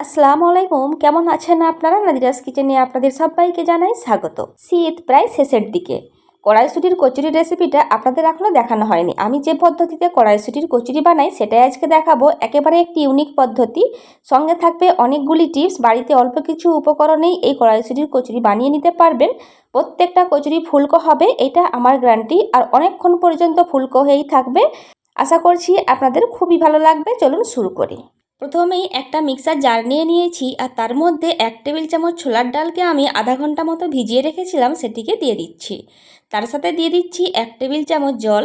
আসসালামু আলাইকুম। কেমন আছেন আপনারা? নাদিরাস কিচেনে আপনাদের সবাইকে জানাই স্বাগত। শীত প্রায় শেষের দিকে। কড়াইশুটির কচুরি রেসিপিটা আপনাদের এখনও দেখানো হয়নি। আমি যে পদ্ধতিতে কড়াইশুটির কচুরি বানাই, সেটাই আজকে দেখাবো। একেবারে একটি ইউনিক পদ্ধতি। সঙ্গে থাকবে অনেকগুলি টিপস। বাড়িতে অল্প কিছু উপকরণেই এই কড়াইশুটির কচুরি বানিয়ে নিতে পারবেন। প্রত্যেকটা কচুরি ফুলকো হবে, এটা আমার গ্যারান্টি। আর অনেকক্ষণ পর্যন্ত ফুলকো হয়েই থাকবে। আশা করছি আপনাদের খুবই ভালো লাগবে। চলুন শুরু করি। প্রথমেই একটা মিক্সার জার নিয়ে নিয়েছি আর তার মধ্যে এক টেবিল চামচ ছোলার ডালকে আমি আধা ঘণ্টা মতো ভিজিয়ে রেখেছিলাম, সেটিকে দিয়ে দিচ্ছি। তার সাথে দিয়ে দিচ্ছি এক টেবিল চামচ জল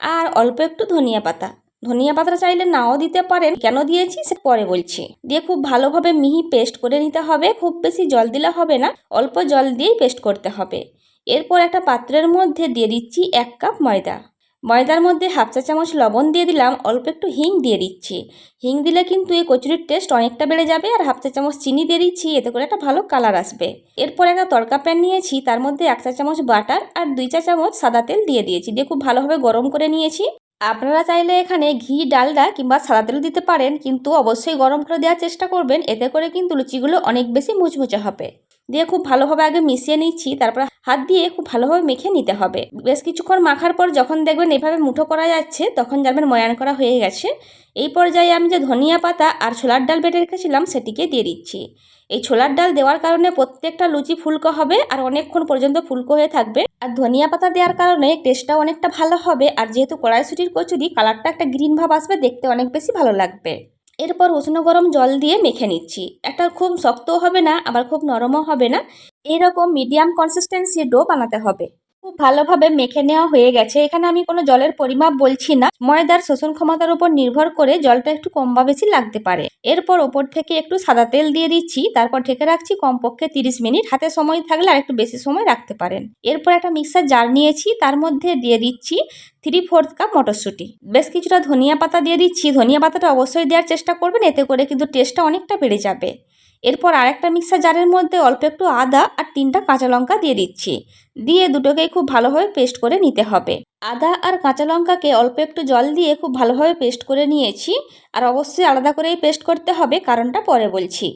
আর অল্প একটু ধনিয়া পাতা। ধনিয়া পাতা চাইলে নাও দিতে পারেন। কেন দিয়েছি সে পরে বলছি। দিয়ে খুব ভালোভাবে মিহি পেস্ট করে নিতে হবে, খুব বেশি জল দিলে হবে না, অল্প জল দিয়েই পেস্ট করতে হবে। এরপর একটা পাত্রের মধ্যে দিয়ে দিচ্ছি এক কাপ ময়দা। ময়দার মধ্যে হাফ চা চামচ লবণ দিয়ে দিলাম, অল্প একটু হিং দিয়ে দিচ্ছি। হিং দিলে কিন্তু এই কচুরির টেস্ট অনেকটা বেড়ে যাবে আর হাফ চা চামচ চিনি দিয়ে দিচ্ছি, এতে করে একটা ভালো কালার আসবে। এরপর একটা তড়কা প্যান নিয়েছি, তার মধ্যে এক চা চামচ বাটার আর দুই চা চামচ সাদা তেল দিয়ে দিয়েছি, দিয়ে খুব ভালোভাবে গরম করে নিয়েছি। আপনারা চাইলে এখানে ঘি, ডালডা কিংবা সাদা তেল দিতে পারেন, কিন্তু অবশ্যই গরম করে দেওয়ার চেষ্টা করবেন, এতে করে কিন্তু লুচিগুলো অনেক বেশি মুচমুচে হবে। দিয়ে খুব ভালোভাবে আগে মিশিয়ে নিচ্ছি, তারপর হাত দিয়ে খুব ভালোভাবে মেখে নিতে হবে। বেশ কিছুক্ষণ মাখার পর যখন দেখবেন এভাবে মুঠো করা যাচ্ছে, তখন জানবেন ময়ান করা হয়ে গেছে। এই পর্যায়ে আমি যে ধনিয়া পাতা আর ছোলার ডাল বেটে রেখেছিলাম, সেটিকে দিয়ে দিচ্ছি। এই ছোলার ডাল দেওয়ার কারণে প্রত্যেকটা লুচি ফুলকো হবে আর অনেকক্ষণ পর্যন্ত ফুলকো হয়ে থাকবে। আর ধনিয়া পাতা দেওয়ার কারণে টেস্টটা অনেকটা ভালো হবে, আর যেহেতু কড়াইশুটির কচুরি কালারটা একটা গ্রিন ভাব আসবে, দেখতে অনেক বেশি ভালো লাগবে। এরপর উষ্ণ গরম জল দিয়ে মেখে নিচ্ছি। একটা খুব শক্তও হবে না, আবার খুব নরমও হবে না। এরকম মিডিয়াম কনসিস্টেন্সি ডো বানাতে হবে। খুব ভালোভাবে মেখে নেওয়া হয়ে গেছে। এখানে আমি কোনো জলের পরিমাপ বলছি না। ময়দার শোষণ ক্ষমতার উপর নির্ভর করে জলটা একটু কম বা বেশি লাগতে পারে। এরপর ওপর থেকে একটু সাদা তেল দিয়ে দিচ্ছি। তারপর ঢেকে রাখছি কমপক্ষে তিরিশ মিনিট। হাতে সময় থাকলে আর একটু বেশি সময় রাখতে পারেন। এরপর একটা মিক্সার জার নিয়েছি। তার মধ্যে দিয়ে দিচ্ছি থ্রি ফোর্থ কাপ মটরশুঁটি। বেশ কিছুটা ধনিয়া পাতা দিয়ে দিচ্ছি। ধনিয়া পাতাটা অবশ্যই দেওয়ার চেষ্টা করবেন। এতে করে কিন্তু টেস্টটা অনেকটা বেড়ে যাবে। এরপর আরেকটা মিক্সার জারের মধ্যে অল্প একটু আদা আর তিনটা কাঁচা লঙ্কা দিয়ে দিচ্ছি। দিয়ে দুটোকেই খুব ভালোভাবে পেস্ট করে নিতে হবে। আদা আর কাঁচা লঙ্কাকে অল্প একটু জল দিয়ে খুব ভালোভাবে পেস্ট করে নিয়েছি। আর অবশ্যই আলাদা করেই পেস্ট করতে হবে, কারণটা পরে বলছি।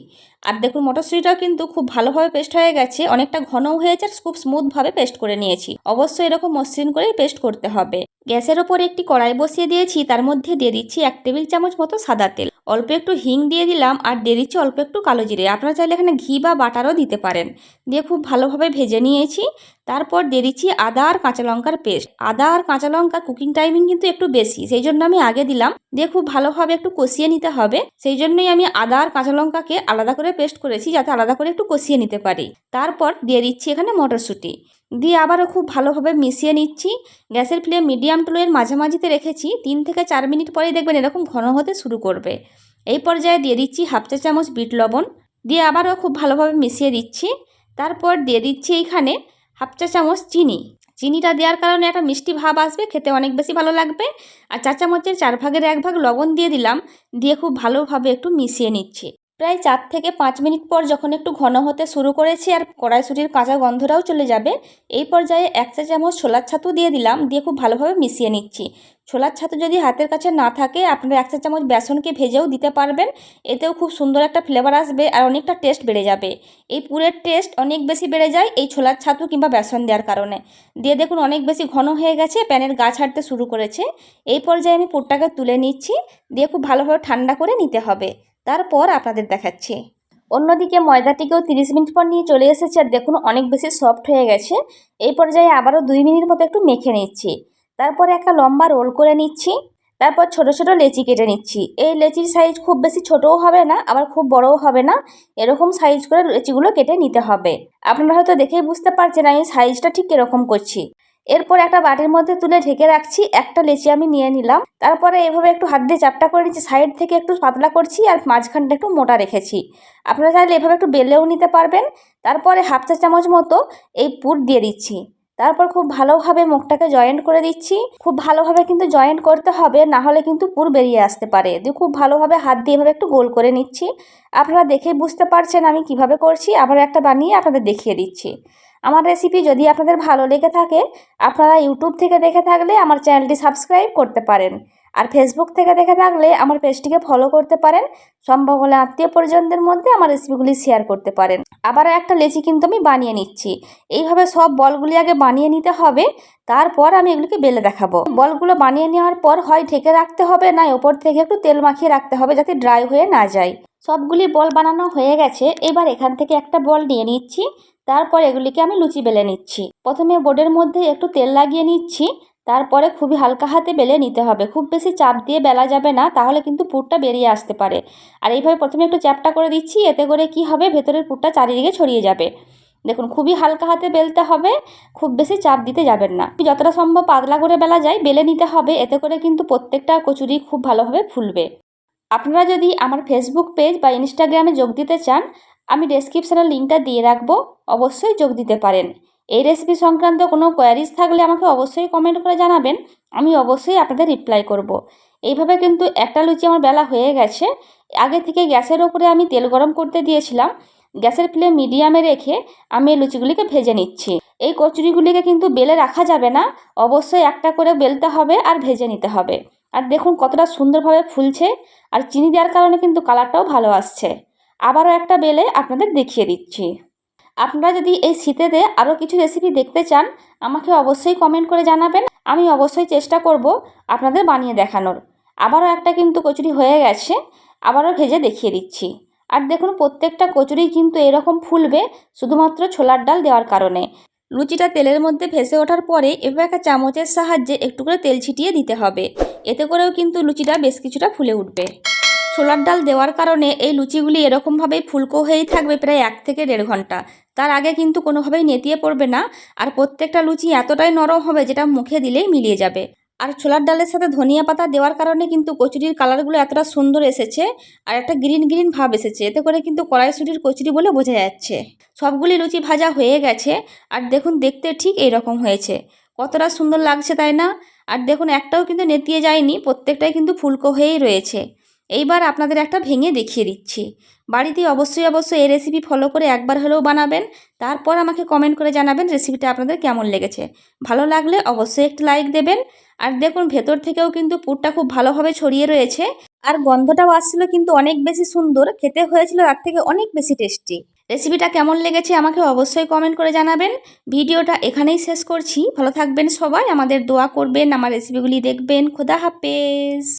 আর দেখুন, মটরশুঁটিটাও কিন্তু খুব ভালোভাবে পেস্ট হয়ে গেছে। অনেকটা ঘনও হয়েছে আর খুব স্মুথভাবে পেস্ট করে নিয়েছি। অবশ্যই এরকম মসৃণ করেই পেস্ট করতে হবে। গ্যাসের ওপর একটি কড়াই বসিয়ে দিয়েছি। তার মধ্যে দিয়ে দিচ্ছি এক টেবিল চামচ মতো সাদা তেল। অল্প একটু হিং দিয়ে দিলাম আর দিয়ে দিচ্ছি অল্প একটু কালো জিরে। আপনারা চাইলে এখানে ঘি বা বাটারও দিতে পারেন। দিয়ে খুব ভালোভাবে ভেজে নিয়েছি। তারপর দিয়ে দিচ্ছি আদা আর কাঁচা লঙ্কার পেস্ট। আদা আর কাঁচা লঙ্কা কুকিং টাইমিং কিন্তু একটু বেশি, সেই জন্য আমি আগে দিলাম। দিয়ে খুব ভালোভাবে একটু কষিয়ে নিতে হবে। সেই জন্যই আমি আদা আর কাঁচা লঙ্কাকে আলাদা করে পেস্ট করেছি যাতে আলাদা করে একটু কষিয়ে নিতে পারি। তারপর দিয়ে দিচ্ছি এখানে মটরশুঁটি। দিয়ে আবারও খুব ভালোভাবে মিশিয়ে নিচ্ছি। গ্যাসের ফ্লেম মিডিয়াম টু লোয়ের মাঝামাঝিতে রেখেছি। তিন থেকে চার মিনিট পরেই দেখবেন এরকম ঘন হতে শুরু করবে। এই পর্যায়ে দিয়ে দিচ্ছি হাফ চা চামচ বিট লবণ। দিয়ে আবারও খুব ভালোভাবে মিশিয়ে দিচ্ছি। তারপর দিয়ে দিচ্ছি এইখানে হাফ চা চামচ চিনি। চিনিটা দেওয়ার কারণে একটা মিষ্টি ভাব আসবে, খেতে অনেক বেশি ভালো লাগবে। আর চা চামচের চার ভাগের এক ভাগ লবণ দিয়ে দিলাম। দিয়ে খুব ভালোভাবে একটু মিশিয়ে নিচ্ছি। প্রায় চার থেকে পাঁচ মিনিট পর যখন একটু ঘন হতে শুরু করেছি আর কড়াইশুটির কাঁচা গন্ধটাও চলে যাবে, এই পর্যায়ে এক চা চামচ ছোলার ছাতু দিয়ে দিলাম, দিয়ে খুব ভালোভাবে মিশিয়ে নিচ্ছি। ছোলার ছাতু যদি হাতের কাছে না থাকে, আপনারা এক চা চামচ বেসনকে ভেজেও দিতে পারবেন, এতেও খুব সুন্দর একটা ফ্লেভার আসবে আর অনেকটা টেস্ট বেড়ে যাবে। এই পুরের টেস্ট অনেক বেশি বেড়ে যায় এই ছোলার ছাতু কিংবা বেসন দেওয়ার কারণে। দিয়ে দেখুন অনেক বেশি ঘন হয়ে গেছে, প্যানের গা ছাড়তে শুরু করেছে। এই পর্যায়ে আমি পুরটাকে তুলে নিচ্ছি, দিয়ে খুব ভালোভাবে ঠান্ডা করে নিতে হবে। তারপর আপনাদের দেখাচ্ছি। অন্যদিকে ময়দাটিকেও তিরিশ মিনিট পর নিয়ে চলে এসেছে আর দেখুন অনেক বেশি সফট হয়ে গেছে। এই পর্যায়ে আবারও দুই মিনিট মতো একটু মেখে নিচ্ছি। তারপর একটা লম্বা রোল করে নিচ্ছি। তারপর ছোট ছোট লেচি কেটে নিচ্ছি। এই লেচির সাইজ খুব বেশি ছোটও হবে না, আবার খুব বড়ও হবে না। এরকম সাইজ করে লেচিগুলো কেটে নিতে হবে। আপনারা হয়তো দেখেই বুঝতে পারছেন আমি সাইজটা ঠিক এরকম করছি। এরপর একটা বাটির মধ্যে তুলে ঢেকে রাখছি, একটা লেচি আমি নিয়ে নিলাম। তারপরে এভাবে একটু হাত দিয়ে চাপটা করে নিচ্ছি সাইড থেকে একটু পাতলা করছি আর মাঝখানটা একটু মোটা রেখেছি। আপনারা চাইলে এভাবে একটু বেলেও নিতে পারবেন। তারপরে হাফ চা চামচ মতো এই পুর দিয়ে দিচ্ছি। তারপর খুব ভালোভাবে মুখটাকে জয়েন্ট করে দিচ্ছি। খুব ভালোভাবে কিন্তু জয়েন্ট করতে হবে, না হলে কিন্তু পুর বেরিয়ে আসতে পারে। দিয়ে খুব ভালোভাবে হাত দিয়ে এভাবে একটু গোল করে নিচ্ছি। আপনারা দেখেই বুঝতে পারছেন আমি কীভাবে করছি। আবার একটা বানিয়ে আপনাদের দেখিয়ে দিচ্ছি। আমার রেসিপি যদি আপনাদের ভালো লেগে থাকে, আপনারা ইউটিউব থেকে দেখে থাকলে আমার চ্যানেলটি সাবস্ক্রাইব করতে পারেন। আর ফেসবুক থেকে দেখে থাকলে আমার পেজটিকে ফলো করতে পারেন। সম্ভব হলে আত্মীয় পরিজনদের মধ্যে আমার রেসিপিগুলি শেয়ার করতে পারেন। আবারও একটা লেচি কিন্তু আমি বানিয়ে নিচ্ছি। এইভাবে সব বলগুলি আগে বানিয়ে নিতে হবে, তারপর আমি এগুলিকে বেলে দেখাবো। বলগুলো বানিয়ে নেওয়ার পর হয় ঢেকে রাখতে হবে, না, ওপর থেকে একটু তেল মাখিয়ে রাখতে হবে যাতে ড্রাই হয়ে না যায়। সবগুলি বল বানানো হয়ে গেছে। এবার এখান থেকে একটা বল নিয়ে নিচ্ছি। তারপর এগুলিকে আমি লুচি বেলে নিচ্ছি। প্রথমে বোর্ডের মধ্যে একটু তেল লাগিয়ে নিচ্ছি। তারপরে খুবই হালকা হাতে বেলে নিতে হবে। খুব বেশি চাপ দিয়ে বেলা যাবে না, তাহলে কিন্তু পুরটা বেরিয়ে আসতে পারে। আর এইভাবে প্রথমে একটু চ্যাপটা করে দিচ্ছি, এতে করে কি হবে? ভেতরের পুরটা চারিদিকে ছড়িয়ে যাবে। দেখুন, খুবই হালকা হাতে বেলতে হবে, খুব বেশি চাপ দিতে যাবেন না। যতটা সম্ভব পাতলা করে বেলা যায়, বেলে নিতে হবে। এতে করে কিন্তু প্রত্যেকটা কচুরি খুব ভালোভাবে ফুলবে। আপনারা যদি আমার ফেসবুক পেজ বা ইনস্টাগ্রামে যোগ দিতে চান, আমি ডেসক্রিপশানে লিঙ্কটা দিয়ে রাখব, অবশ্যই যোগ দিতে পারেন। এই রেসিপি সংক্রান্ত কোনো কোয়ারিজ থাকলে আমাকে অবশ্যই কমেন্ট করে জানাবেন, আমি অবশ্যই আপনাদের রিপ্লাই করব। এইভাবে কিন্তু একটা লুচি আমার বেলা হয়ে গেছে। আগে থেকে গ্যাসের ওপরে আমি তেল গরম করতে দিয়েছিলাম। গ্যাসের ফ্লেম মিডিয়ামে রেখে আমি এই লুচিগুলিকে ভেজে নিচ্ছি। এই কচুরিগুলিকে কিন্তু বেলে রাখা যাবে না, অবশ্যই একটা করে বেলতে হবে আর ভেজে নিতে হবে। আর দেখুন কতটা সুন্দরভাবে ফুলছে আর চিনি দেওয়ার কারণে কিন্তু কালারটাও ভালো আসছে। আবারও একটা বেলে আপনাদের দেখিয়ে দিচ্ছি। আপনারা যদি এই শীতেতে আরও কিছু রেসিপি দেখতে চান, আমাকে অবশ্যই কমেন্ট করে জানাবেন। আমি অবশ্যই চেষ্টা করব আপনাদের বানিয়ে দেখানোর। আবারও একটা কিন্তু কচুরি হয়ে গেছে, আবারও ভেজে দেখিয়ে দিচ্ছি। আর দেখুন প্রত্যেকটা কচুরি কিন্তু এরকম ফুলবে, শুধুমাত্র ছোলার ডাল দেওয়ার কারণে। লুচিটা তেলের মধ্যে ভেসে ওঠার পরে এবার একটা চামচের সাহায্যে একটু করে তেল ছিটিয়ে দিতে হবে। এতে করেও কিন্তু লুচিটা বেশ কিছুটা ফুলে উঠবে। ছোলার ডাল দেওয়ার কারণে এই লুচিগুলি এরকমভাবেই ফুলকো হয়েই থাকবে প্রায় এক থেকে দেড় ঘণ্টা। তার আগে কিন্তু কোনোভাবেই নেতিয়ে পড়বে না। আর প্রত্যেকটা লুচি এতটাই নরম হবে যেটা মুখে দিলেই মিলিয়ে যাবে। আর ছোলার ডালের সাথে ধনিয়া পাতা দেওয়ার কারণে কিন্তু কচুরির কালারগুলো এতটা সুন্দর এসেছে আর একটা গ্রিন গ্রিন ভাব এসেছে। এতে করে কিন্তু কড়াইশুটির কচুরি বলে বোঝা যাচ্ছে। সবগুলি লুচি ভাজা হয়ে গেছে আর দেখুন দেখতে ঠিক এই রকম হয়েছে। কতটা সুন্দর লাগছে তাই না? আর দেখুন একটাও কিন্তু নেতিয়ে যায়নি, প্রত্যেকটাই কিন্তু ফুলকো হয়েই রয়েছে। এইবার আপনাদের একটা ভেঙে দেখিয়ে দিচ্ছি। বাড়িতে অবশ্যই অবশ্যই এই রেসিপি ফলো করে একবার হলেও বানাবেন। তারপর আমাকে কমেন্ট করে জানাবেন রেসিপিটা আপনাদের কেমন লেগেছে। ভালো লাগলে অবশ্যই একটি লাইক দেবেন। আর দেখুন, ভেতর থেকেও কিন্তু পুরটা খুব ভালোভাবে ছড়িয়ে রয়েছে। আর গন্ধটাও আসছিল কিন্তু অনেক বেশি সুন্দর। খেতে হয়েছিল তার থেকে অনেক বেশি টেস্টি রেসিপিটা কেমন লেগেছে আমাকে অবশ্যই কমেন্ট করে জানাবেন। ভিডিওটা এখানেই শেষ করছি। ভালো থাকবেন সবাই। আমাদের দোয়া করবেন। আমার রেসিপিগুলি দেখবেন। খোদা হাফেজ।